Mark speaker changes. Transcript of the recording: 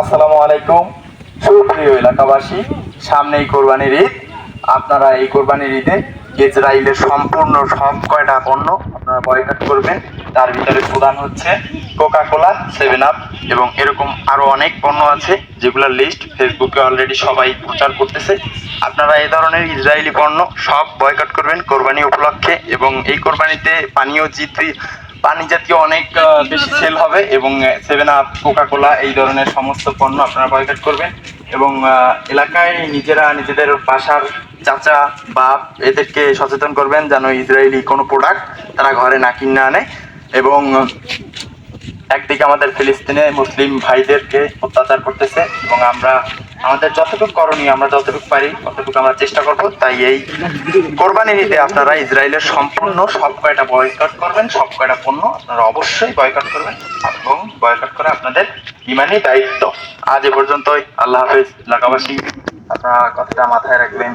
Speaker 1: আসসালামু আলাইকুম। সুপ্রিয় এলাকাবাসী, সামনেই কোরবানির ঈদ। আপনারা এই কোরবানির ঈদে ইসরায়েলের সম্পূর্ণ সব কয়টা পণ্য আপনারা বয়কট করবেন। তার ভিতরে প্রধান হচ্ছে কোকা কোলা সেভেন আপ এবং এরকম আরও অনেক পণ্য আছে যেগুলোর লিস্ট ফেসবুকে অলরেডি সবাই প্রচার করতেছে। আপনারা এই ধরনের ইসরায়েলি পণ্য সব বয়কট করবেন কোরবানি উপলক্ষে এবং এই কোরবানিতে পানীয় জিত্রি পানি জাতীয় অনেক বেশি সেল হবে এবং সেভেন আপ কোকা কোলা এই ধরনের সমস্ত পণ্য আপনারা বয়কট করবেন এবং এলাকায় নিজেরা নিজেদের বাসার চাচা, বাপ এদেরকে সচেতন করবেন যেন ইসরায়েলি কোনো প্রোডাক্ট তারা ঘরে না কিনে আনে এবং একদিকে আমাদের ফিলিস্তিনে মুসলিম ভাইদেরকে অত্যাচার করতেছে এবং আমরা আমাদের যতটুকু করণীয় আমরা যতটুকু পারি, ততটুকু আমরা চেষ্টা করব। তাই এই কোরবানি নিতে আপনারা ইসরায়েলের সম্পূর্ণ সব কয়টা বয়কট করবেন, সব কয়টা পণ্য আপনারা অবশ্যই বয়কট করবেন এবং বয়কট করে আপনাদের ইমানই দায়িত্ব। আজ এ পর্যন্তই। আল্লাহ হাফেজ। এলাকাবাসী আপনারা কথাটা মাথায় রাখবেন।